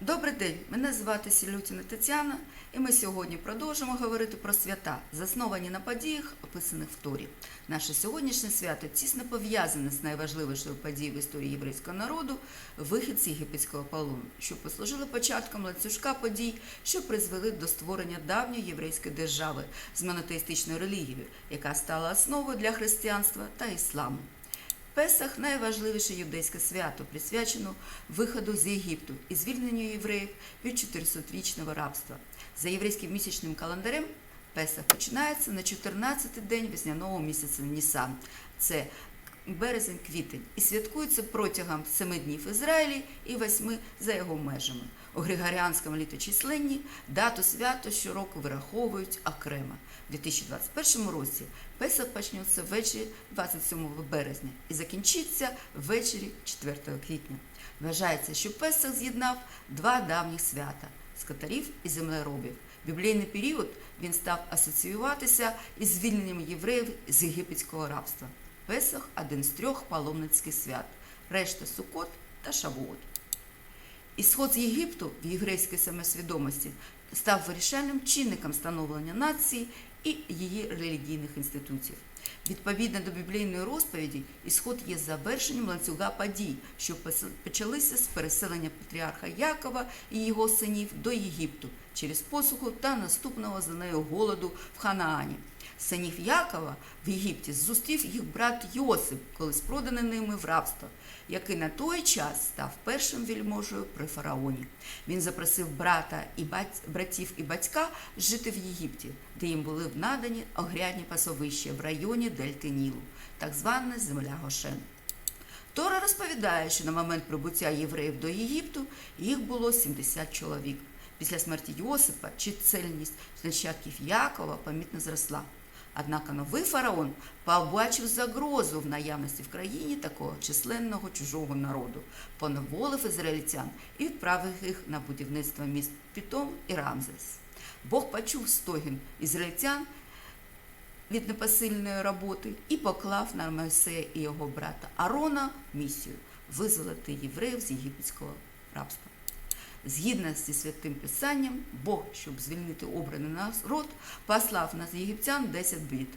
Добрий день, мене звати Сілютіна Тетяна, і ми сьогодні продовжимо говорити про свята, засновані на подіях, описаних в Торі. Наше сьогоднішнє свято тісно пов'язане з найважливішою подією в історії єврейського народу вихід з єгипетського полону, що послужили початком ланцюжка подій, що призвели до створення давньої єврейської держави з монотеїстичною релігією, яка стала основою для християнства та ісламу. Песах найважливіше юдейське свято, присвячено виходу з Єгипту і звільненню євреїв від 400-річного рабства. За єврейським місячним календарем Песах починається на 14-й день весняного місяця Нісан. Це березень-квітень і святкується протягом семи днів в Ізраїлі і восьми за його межами. У Григоріанському літочисленні дату свято щороку вираховують окремо. У 2021 році Песах почнеться ввечері 27 березня і закінчиться ввечері 4 квітня. Вважається, що Песах з'єднав два давніх свята скотарів і землеробів. Біблійний період він став асоціюватися із звільненням євреїв з єгипетського рабства. Песах один з трьох паломницьких свят, решта Сукот та Шавуот. Ісход з Єгипту в єврейській самосвідомості став вирішальним чинником становлення нації і її релігійних інститутів. Відповідно до біблійної розповіді, ісход є завершенням ланцюга подій, що почалися з переселення патріарха Якова і його синів до Єгипту через посуху та наступного за нею голоду в Ханаані. Синів Якова в Єгипті зустрів їх брат Йосип, колись проданий ними в рабство, який на той час став першим вельможею при фараоні. Він запросив брата і бать... братів і батька жити в Єгипті, де їм були надані огрядні пасовища в районі Дельти Нілу, так звана земля Гошен. Тора розповідає, що на момент прибуття євреїв до Єгипту їх було 70 чоловік. Після смерті Йосипа чисельність нащадків Якова помітно зросла. Однак новий фараон побачив загрозу в наявності в країні такого численного чужого народу, поневолив ізраїльтян і відправив їх на будівництво міст Пітом і Рамзес. Бог почув стогін ізраїльтян від непосильної роботи і поклав на Мойсея і його брата Арона місію визволити євреїв з єгипетського рабства. Згідно зі святим писанням, Бог, щоб звільнити обраний народ, послав на єгиптян 10 бід,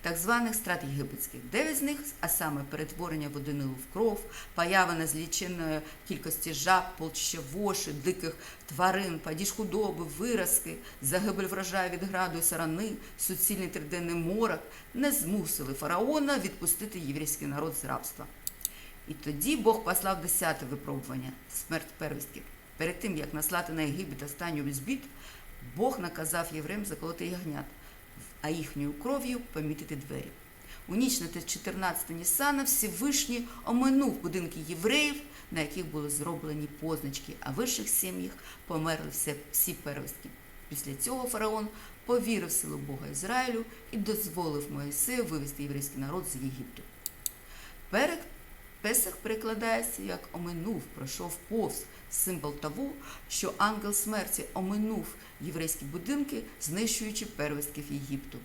так званих страт єгипетських. Дев'ять з них, а саме перетворення води Нилу в кров, поява незліченної кількості жаб, полчища воші, диких тварин, падіж худоби, виразки, загибель врожаю від граду і сарани, суцільний триденний морок, не змусили фараона відпустити єврейський народ з рабства. І тоді Бог послав десяте випробування смерть первістків. Перед тим, як наслати на Єгипет останню збід, Бог наказав євреям заколоти ягнят, а їхньою кров'ю помітити двері. У ніч на 14 Нісана Всевишній оминув будинки євреїв, на яких були зроблені позначки, а в вищих сім'ях померли всі первістки. Після цього фараон повірив в силу Бога Ізраїлю і дозволив Моїсею вивести єврейський народ з Єгипту. Перед Песах перекладається як оминув, пройшов повз символ того, що ангел смерті оминув єврейські будинки, знищуючи первістків Єгипту.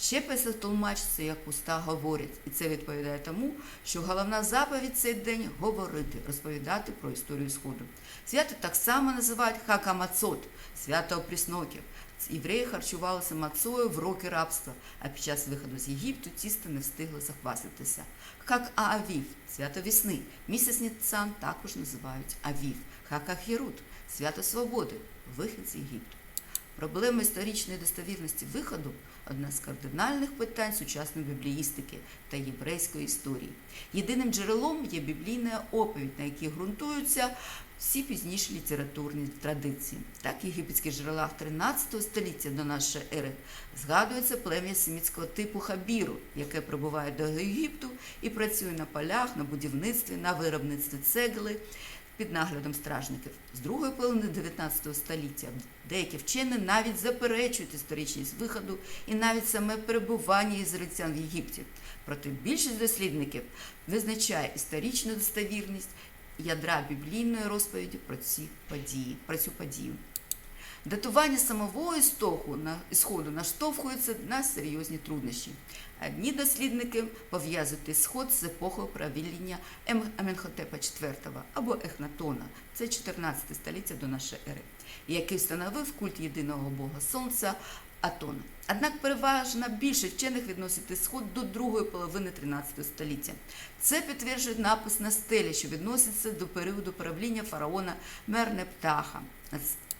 Ще Песах толмачиться, як уста говорять, і це відповідає тому, що головна заповідь цей день говорити, розповідати про історію Сходу. Свято так само називають Хакамацот, свято опрісноків. Євреї харчувалися мацою в роки рабства, а під час виходу з Єгипту тісто не встигли захваститися. Хак Аавів свято весни. Місяць Ніцан також називають Авів. Хакахірут свято свободи, вихід з Єгипту. Проблема історичної достовірності виходу одна з кардинальних питань сучасної бібліїстики та єврейської історії. Єдиним джерелом є біблійна оповідь, на якій ґрунтуються всі пізніші літературні традиції. Так, в єгипетських джерелах 13 століття до нашої ери згадується плем'я семітського типу Хабіру, яке прибуває до Єгипту і працює на полях, на будівництві, на виробництві цегли під наглядом стражників. З другої половини 19 століття деякі вчені навіть заперечують історичність виходу і навіть саме перебування ізраїльтян в Єгипті. Проте більшість дослідників визначає історичну достовірність ядра біблійної розповіді про ці події, про цю подію. Датування самого істоху на ісходу наштовхується на серйозні труднощі. Одні дослідники пов'язують ісход з епохою правління Ем- Аменхотепа IV або Ехнатона, це 14 століття до нашої ери, який встановив культ єдиного бога сонця Атона. Однак переважна більшість вчених відносить ісход до другої половини 13 століття. Це підтверджує напис на стелі, що відноситься до періоду правління фараона Мернептаха.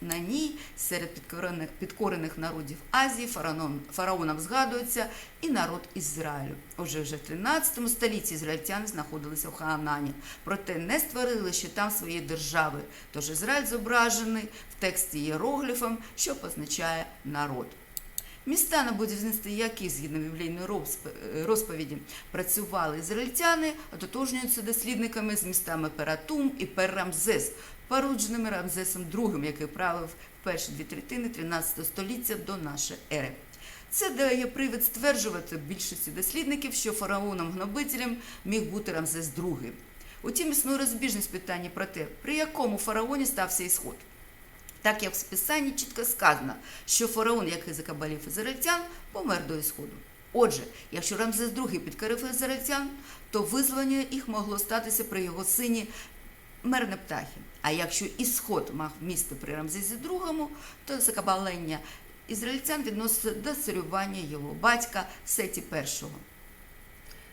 На ній серед підкорених, підкорених народів Азії фараоном, фараоном згадується і народ Ізраїлю. Отже, вже в 13 столітті ізраїльтяни знаходилися в Хаанані, проте не створили ще там своєї держави. Тож Ізраїль зображений в тексті іерогліфом, що позначає народ. Міста на будівництві яких, згідно біблійної розповіді, працювали ізраїльтяни, ототожнюються дослідниками з містами Ператум і Перрамзес, породженими Рамзесом II, який правив в перші дві третини 13 століття до нашої ери. Це дає привід стверджувати більшості дослідників, що фараоном-гнобителем міг бути Рамзес II. Утім, існує розбіжність питання про те, при якому фараоні стався ісход. Так як в списанні чітко сказано, що фараон, який закабалів ізраїльтян, помер до ісходу. Отже, якщо Рамзес II підкорив ізраїльтян, то визволення їх могло статися при його сині Мернептахі. А якщо ісход мав місце при Рамзесі II, то закабалення ізраїльтян відноситься до царювання його батька Сеті І.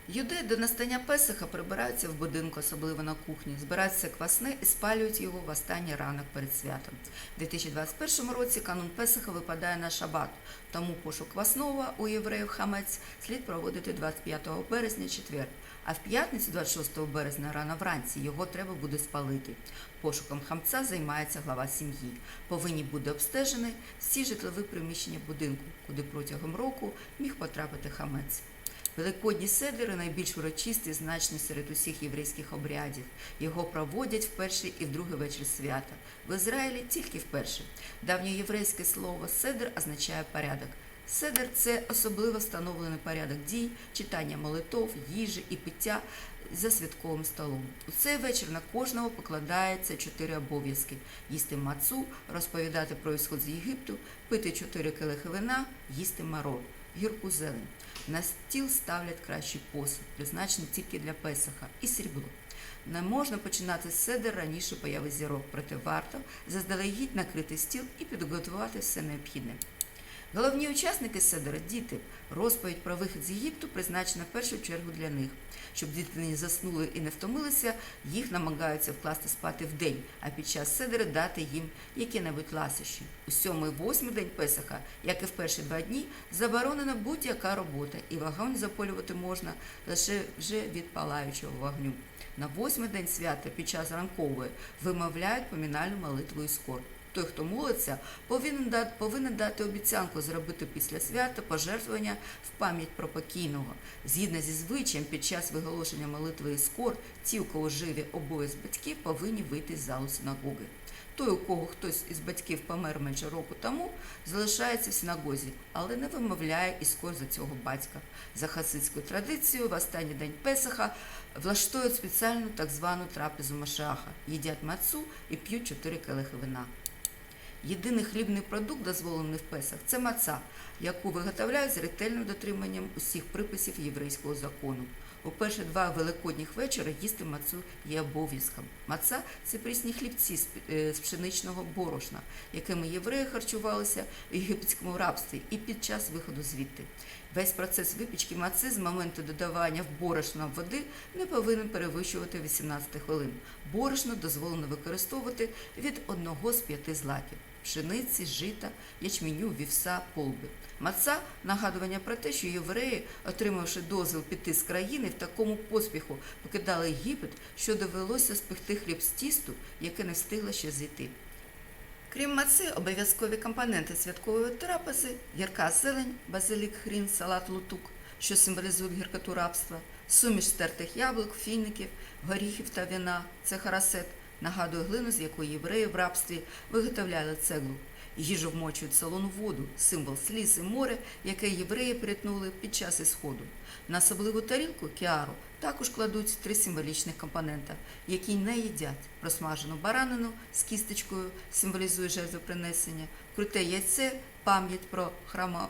Юдеї до настання Песиха прибираються в будинку, особливо на кухні, збираються квасне і спалюють його в останній ранок перед святом. У 2021 році канун Песиха випадає на шабат, тому пошук квасного у євреїв хамець слід проводити 25 березня четвер. А в п'ятницю, 26 березня, рано вранці, його треба буде спалити. Пошуком хамця займається глава сім'ї. Повинні бути обстежені всі житлові приміщення будинку, куди протягом року міг потрапити хамець. Великодні седери найбільш урочисті і значні серед усіх єврейських обрядів. Його проводять в перший і в другий вечір свята. В Ізраїлі тільки в перший. Давньоєврейське слово седер означає порядок. Седер це особливо встановлений порядок дій, читання молитов, їжі і пиття за святковим столом. У цей вечір на кожного покладається чотири обов'язки: їсти мацу, розповідати про ісход з Єгипту, пити чотири келихи вина, їсти марор, гірку зелень. На стіл ставлять кращий посуд, призначений тільки для песаха, і срібло. Не можна починати з седер раніше появи зірок, проте варто заздалегідь накрити стіл і підготувати все необхідне. Головні учасники седера – діти. Розповідь про вихід з Єгипту призначена в першу чергу для них. Щоб діти не заснули і не втомилися, їх намагаються вкласти спати вдень, а під час седера дати їм які-небудь ласощі. У сьомий восьмий день Песаха, як і в перші два дні, заборонена будь-яка робота, і вогонь запалювати можна лише вже від палаючого вогню. На восьмий день свята під час ранкової вимовляють помінальну молитву і скор. Той, хто молиться, повинен дати, повинен дати обіцянку зробити після свята пожертвування в пам'ять про покійного. Згідно зі звичаєм, під час виголошення молитви і скор, ті, у кого живі обоє з батьків, повинні вийти з залу синагоги. Той, у кого хтось із батьків помер менше року тому, залишається в синагозі, але не вимовляє іскор за цього батька. За хасидською традицією, в останній день Песаха влаштують спеціальну так звану трапезу Машаха, їдять мацу і п'ють чотири келихи вина. Єдиний хлібний продукт, дозволений в Песах, це маца, яку виготовляють з ретельним дотриманням усіх приписів єврейського закону. У перші два великодніх вечора їсти мацу є обов'язком. Маца це прісні хлібці е, з пшеничного борошна, якими євреї харчувалися в єгипетському рабстві і під час виходу звідти. Весь процес випічки маци з моменту додавання в борошно води не повинен перевищувати 18 хвилин. Борошно дозволено використовувати від одного з п'яти злаків пшениці, жита, ячменю, вівса, полби. Маца нагадування про те, що євреї, отримавши дозвіл піти з країни, в такому поспіху покидали Єгипет, що довелося спекти хліб з тісту, яке не встигло ще зійти. Крім маци, обов'язкові компоненти святкової трапези – гірка зелень, базилік, хрін, салат, лутук, що символізують гіркоту рабства, суміш стертих яблук, фіників, горіхів та вина – це харасет, нагадує глину, з якої євреї в рабстві виготовляли цеглу. Їжу вмочують в солону воду, символ сліз і моря, яке євреї перетнули під час ісходу. На особливу тарілку кіару також кладуть три символічних компонента, які не їдять. Просмажену баранину з кісточкою символізує жертвопринесення, круте яйце пам'ять про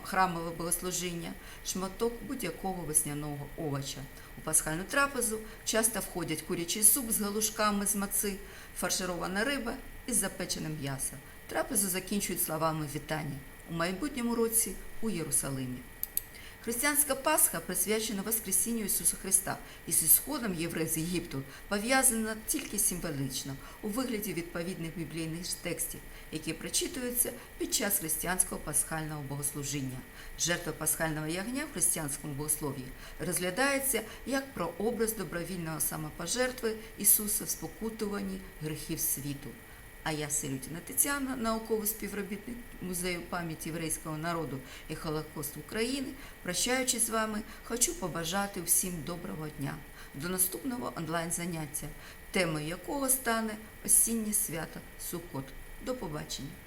храмове богослужіння, шматок будь-якого весняного овоча. У пасхальну трапезу часто входять курячий суп з галушками з маци, фарширована риба із запеченим м'ясом. Трапезу закінчують словами вітання у майбутньому році у Єрусалимі. Християнська Пасха присвячена Воскресінню Ісуса Христа і з ісходом євреїв з Єгипту пов'язана тільки символічно у вигляді відповідних біблійних текстів, які прочитуються під час християнського пасхального богослужіння. Жертва пасхального ягня в християнському богослов'ї розглядається як прообраз добровільного самопожертви Ісуса в спокутуванні гріхів світу. А я Селютіна Тетяна, науковий співробітник Музею пам'яті єврейського народу і Холокосту України, прощаючись з вами, хочу побажати всім доброго дня до наступного онлайн-заняття, темою якого стане осіннє свято Сукот. До побачення!